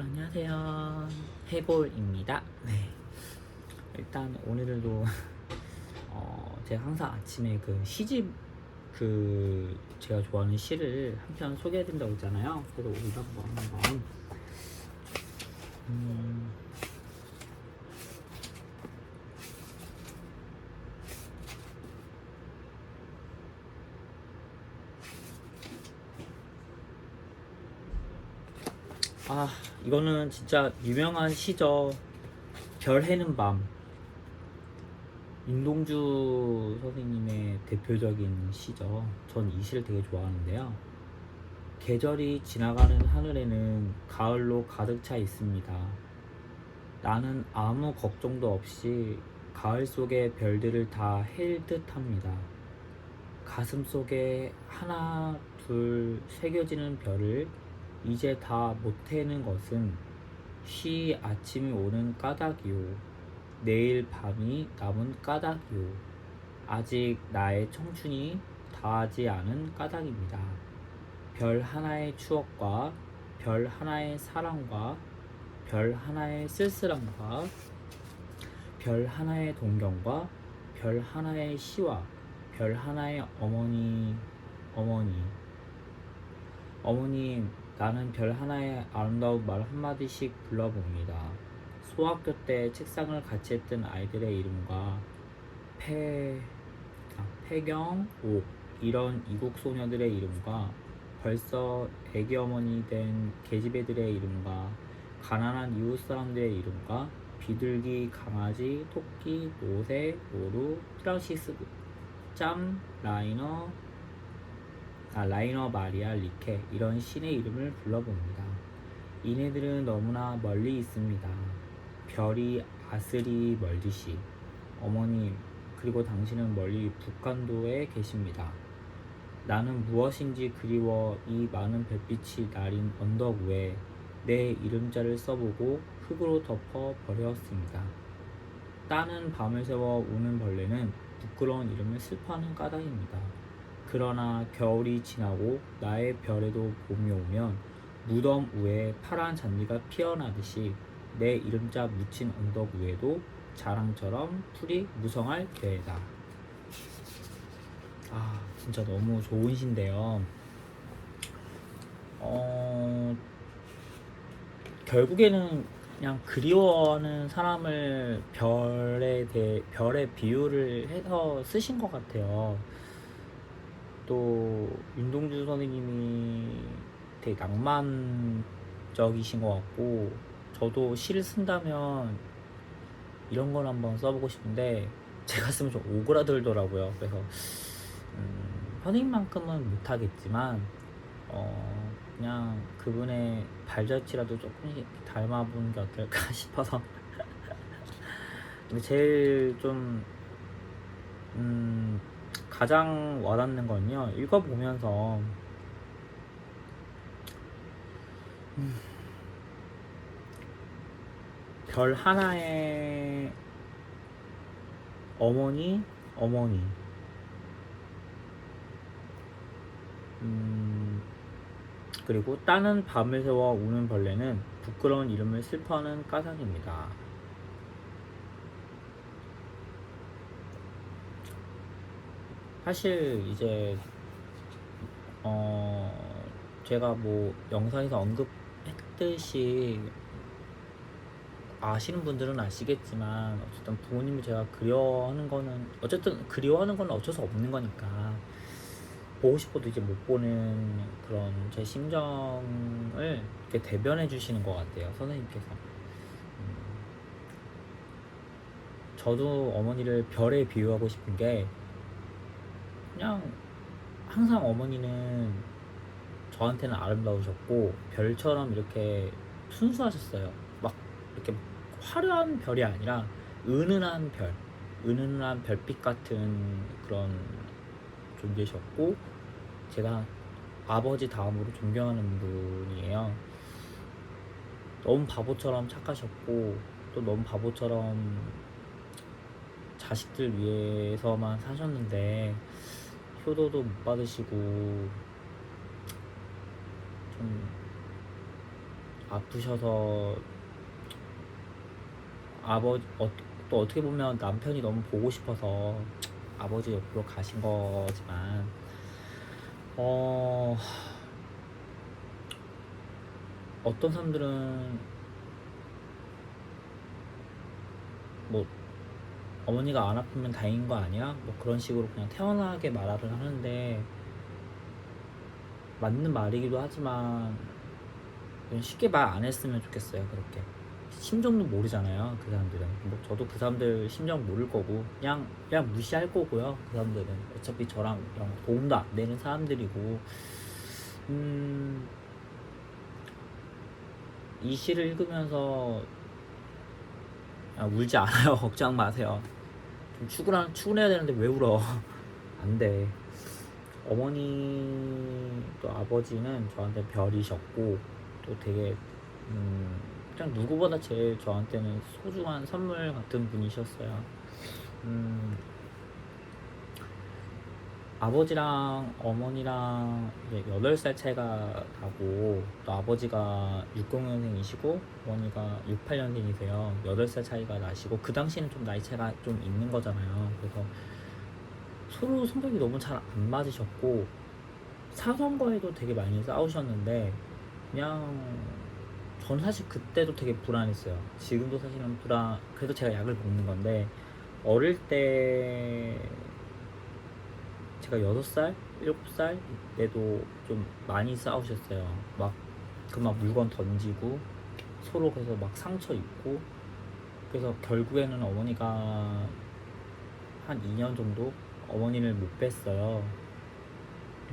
안녕하세요. 해골입니다. 네. 일단 오늘도 어, 제가 항상 아침에 그 시집 그 제가 좋아하는 시를 한 편 소개해 드린다고 했잖아요. 그래서 오늘도 한번 한번 음, 아 이거는 진짜 유명한 시죠 별 해는 밤. 임동주 선생님의 대표적인 시죠 전 이 시를 되게 좋아하는데요. 계절이 지나가는 하늘에는 가을로 가득 차 있습니다. 나는 아무 걱정도 없이 가을 속의 별들을 다헬 듯합니다. 가슴 속에 하나 둘 새겨지는 별을 이제 다 못해는 것은 쉬 아침이 오는 까닭이요. 내일 밤이 남은 까닭이요. 아직 나의 청춘이 다하지 않은 까닭입니다. 별 하나의 추억과 별 하나의 사랑과 별 하나의 쓸쓸함과 별 하나의 동경과 별 하나의 시와 별 하나의 어머니 어머니 어머님, 나는 별 하나의 아름다운 말 한마디씩 불러봅니다. 소학교 때 책상을 같이 했던 아이들의 이름과 폐, 아, 폐경, 옥, 이런 이국 소녀들의 이름과 벌써 애기 어머니 된 계집애들의 이름과 가난한 이웃 사람들의 이름과 비둘기, 강아지, 토끼, 노새, 노루, 트라시스, 짬, 라이너, 아, 라이너 마리아 리케 이런 신의 이름을 불러봅니다. 이네들은 너무나 멀리 있습니다. 별이 아스리 멀듯이 어머님 그리고 당신은 멀리 북한도에 계십니다. 나는 무엇인지 그리워 이 많은 별빛이 나린 언덕 위에 내 이름자를 써보고 흙으로 덮어 버렸습니다. 따는 밤을 새워 우는 벌레는 부끄러운 이름을 슬퍼하는 까닭입니다. 그러나 겨울이 지나고 나의 별에도 봄이 오면 무덤 위에 파란 잔디가 피어나듯이 내 이름자 묻힌 언덕 위에도 자랑처럼 풀이 무성할 때다. 아 진짜 너무 좋은 시인데요. 어 결국에는 그냥 그리워하는 사람을 별에 대해 별에 비유를 해서 쓰신 것 같아요. 또 윤동주 선생님이 되게 낭만적이신 것 같고 저도 시를 쓴다면 이런 걸 한번 써보고 싶은데 제가 쓰면 좀 오그라들더라고요. 그래서 음, 선생님만큼은 못하겠지만 어, 그냥 그분의 발자취라도 조금씩 닮아보는 게 어떨까 싶어서 근데 제일 좀 음, 가장 와닿는 건요 읽어보면서 음, 별 하나의 어머니 어머니 음, 그리고 따는 밤을 새워 우는 벌레는 부끄러운 이름을 슬퍼하는 까닭입니다. 사실 이제 어 제가 뭐 영상에서 언급했듯이 아시는 분들은 아시겠지만 어쨌든 부모님을 제가 그리워하는 거는 어쨌든 그리워하는 건 어쩔 수 없는 거니까 보고 싶어도 이제 못 보는 그런 제 심정을 이렇게 대변해 주시는 것 같아요 선생님께서. 음, 저도 어머니를 별에 비유하고 싶은 게 그냥 항상 어머니는 저한테는 아름다우셨고 별처럼 이렇게 순수하셨어요. 막 이렇게 화려한 별이 아니라 은은한 별, 은은한 별빛 같은 그런 존재셨고 제가 아버지 다음으로 존경하는 분이에요. 너무 바보처럼 착하셨고 또 너무 바보처럼 자식들 위해서만 사셨는데 효도도 못 받으시고 좀 아프셔서 아버지 어, 또 어떻게 보면 남편이 너무 보고 싶어서 아버지 옆으로 가신 거지만 어 어떤 사람들은 뭐 어머니가 안 아프면 다행인 거 아니야? 뭐 그런 식으로 그냥 태연하게 말을 하는데 맞는 말이기도 하지만 쉽게 말 안 했으면 좋겠어요 그렇게. 심정도 모르잖아요 그 사람들은. 뭐 저도 그 사람들 심정 모를 거고 그냥 그냥 무시할 거고요 그 사람들은. 어차피 저랑 그냥 도움도 안 되는 사람들이고. 음, 이 시를 읽으면서 아, 울지 않아요. 걱정 마세요. 좀 출근 출근해야 되는데 왜 울어 안 돼 어머니 또 아버지는 저한테 별이셨고 또 되게 음, 그냥 누구보다 제일 저한테는 소중한 선물 같은 분이셨어요. 음, 아버지랑 어머니랑 이제 8살 차이가 나고 또 아버지가 60년생이시고 어머니가 68년생이세요. 8살 차이가 나시고 그 당시에는 좀 나이 차이가 좀 있는 거잖아요. 그래서 서로 성격이 너무 잘 안 맞으셨고 사선과에도 되게 많이 싸우셨는데 그냥 전 사실 그때도 되게 불안했어요. 지금도 사실은 불안. 그래도 제가 약을 먹는 건데 어릴 때 제가 6살, 7살 때도 좀 많이 싸우셨어요. 막 그 막 물건 던지고 서로 그래서 막 상처 입고 그래서 결국에는 어머니가 한 2년 정도 어머니를 못 뵀어요.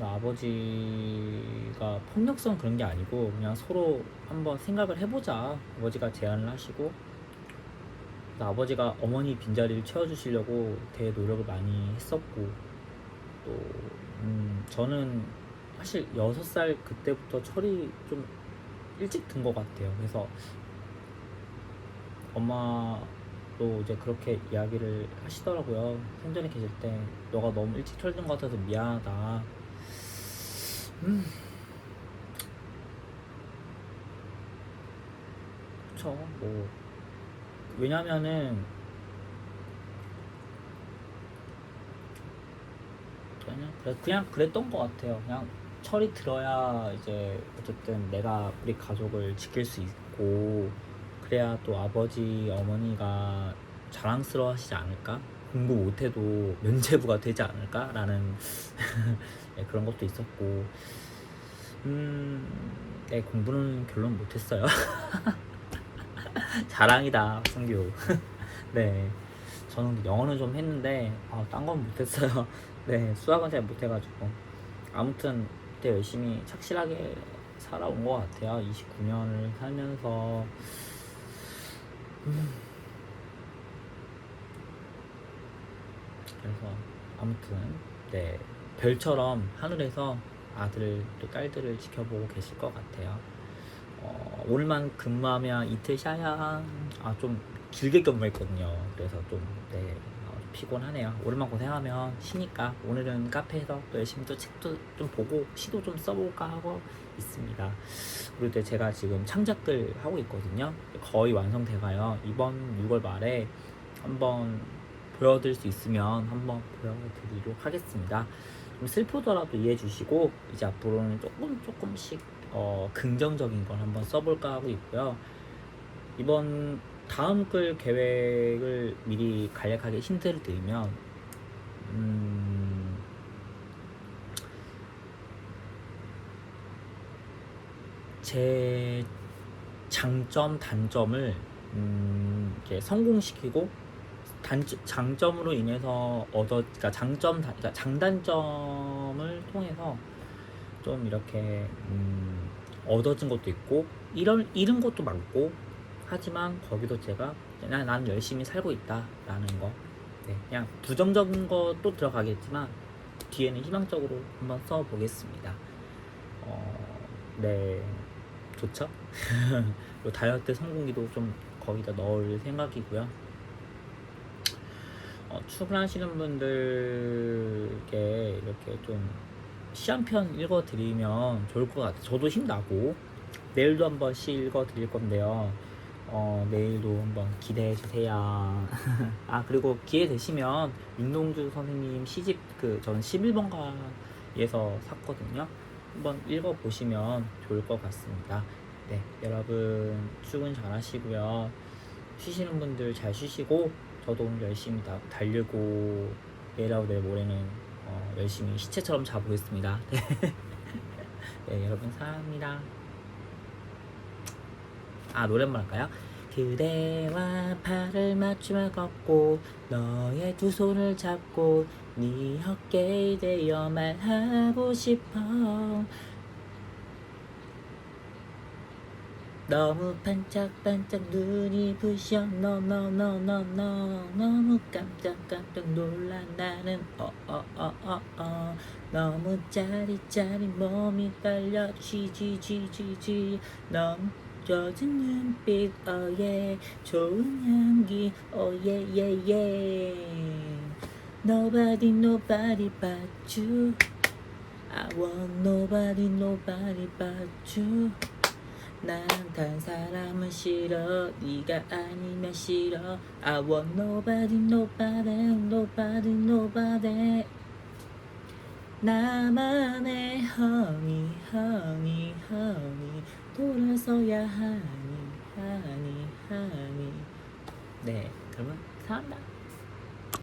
아버지가 폭력성 그런 게 아니고 그냥 서로 한번 생각을 해보자 아버지가 제안을 하시고 아버지가 어머니 빈자리를 채워주시려고 되게 노력을 많이 했었고 또 음, 저는 사실 6살 그때부터 철이 좀 일찍 든 것 같아요. 그래서 엄마도 이제 그렇게 이야기를 하시더라고요. 생전에 계실 때 너가 너무 일찍 철든 것 같아서 미안하다. 음. 그쵸 뭐. 왜냐면은 그냥 그래 그냥 그랬던 것 같아요 그냥 철이 들어야 이제 어쨌든 내가 우리 가족을 지킬 수 있고 그래야 또 아버지 어머니가 자랑스러워 하시지 않을까 공부 못해도 면제부가 되지 않을까라는 네, 그런 것도 있었고 음, 네, 공부는 결론 못했어요. 자랑이다, 성규. 네, 저는 영어는 좀 했는데 아, 딴 건 못했어요. 네, 수학은 잘 못해가지고 아무튼 그때 열심히 착실하게 살아온 것 같아요. 29년을 살면서 음, 그래서 아무튼 네 별처럼 하늘에서 아들 또 딸들을 지켜보고 계실 것 같아요. 어, 오늘만 근무하면 이틀 쉬어야 아 좀 길게 근무했거든요. 그래서 좀 네, 어, 피곤하네요. 오늘만 고생하면 쉬니까 오늘은 카페에서 또 열심히 또 책도 좀 보고 시도 좀 써볼까 하고 있습니다. 그리고 또 제가 지금 창작들 하고 있거든요. 거의 완성돼가요. 이번 6월 말에 한번 보여드릴 수 있으면 한번 보여드리도록 하겠습니다. 좀 슬프더라도 이해해 주시고 이제 앞으로는 조금 조금씩 어, 긍정적인 걸 한번 써볼까 하고 있고요. 이번 다음 글 계획을 미리 간략하게 힌트를 드리면 음, 제 장점 단점을 음, 이렇게 성공시키고 단 장점으로 인해서 얻어 그러니까 장점 다- 그러니까 장단점을 통해서 좀 이렇게 음, 얻어진 것도 있고 이런 잃은 것도 많고 하지만 거기도 제가 난, 난 열심히 살고 있다라는 거 네, 그냥 부정적인 것도 들어가겠지만 뒤에는 희망적으로 한번 써보겠습니다. 어, 네, 좋죠? 다이어트 성공기도 좀 거기다 넣을 생각이고요. 어, 출근하시는 분들께 이렇게 좀 시한편 읽어드리면 좋을 것 같아요. 저도 힘나고 내일도 한번 시 읽어 드릴 건데요. 어, 내일도 한번 기대해 주세요. 아, 그리고 기회 되시면 윤동주 선생님 시집 그 저는 11번가에서 샀거든요. 한번 읽어 보시면 좋을 것 같습니다. 네, 여러분 출근 잘 하시고요. 쉬시는 분들 잘 쉬시고 저도 열심히 다, 달리고 내일하고 내일 모레는 어, 열심히 시체처럼 자보겠습니다. 네, 여러분 사랑합니다. 아 노랫말 할까요? 그대와 팔을 맞추며 걷고 너의 두 손을 잡고 네 어깨에 대어 말하고 싶어. 너무 반짝반짝 눈이 부셔. 너너너너너 너무 깜짝깜짝 놀라. 나는 어어어어 어. 너무 짜릿짜릿 몸이 떨려. 쥐쥐쥐쥐쥐. 너무 젖은 눈빛 어예 좋은 향기 오예예예 Nobody nobody but you I want nobody nobody but you 난단 사람은 싫어 네가 아니면 싫어 I want nobody nobody nobody nobody 나만의 honey honey honey 돌아서야 하니 하니 하니. 네 그러면 사랑합니다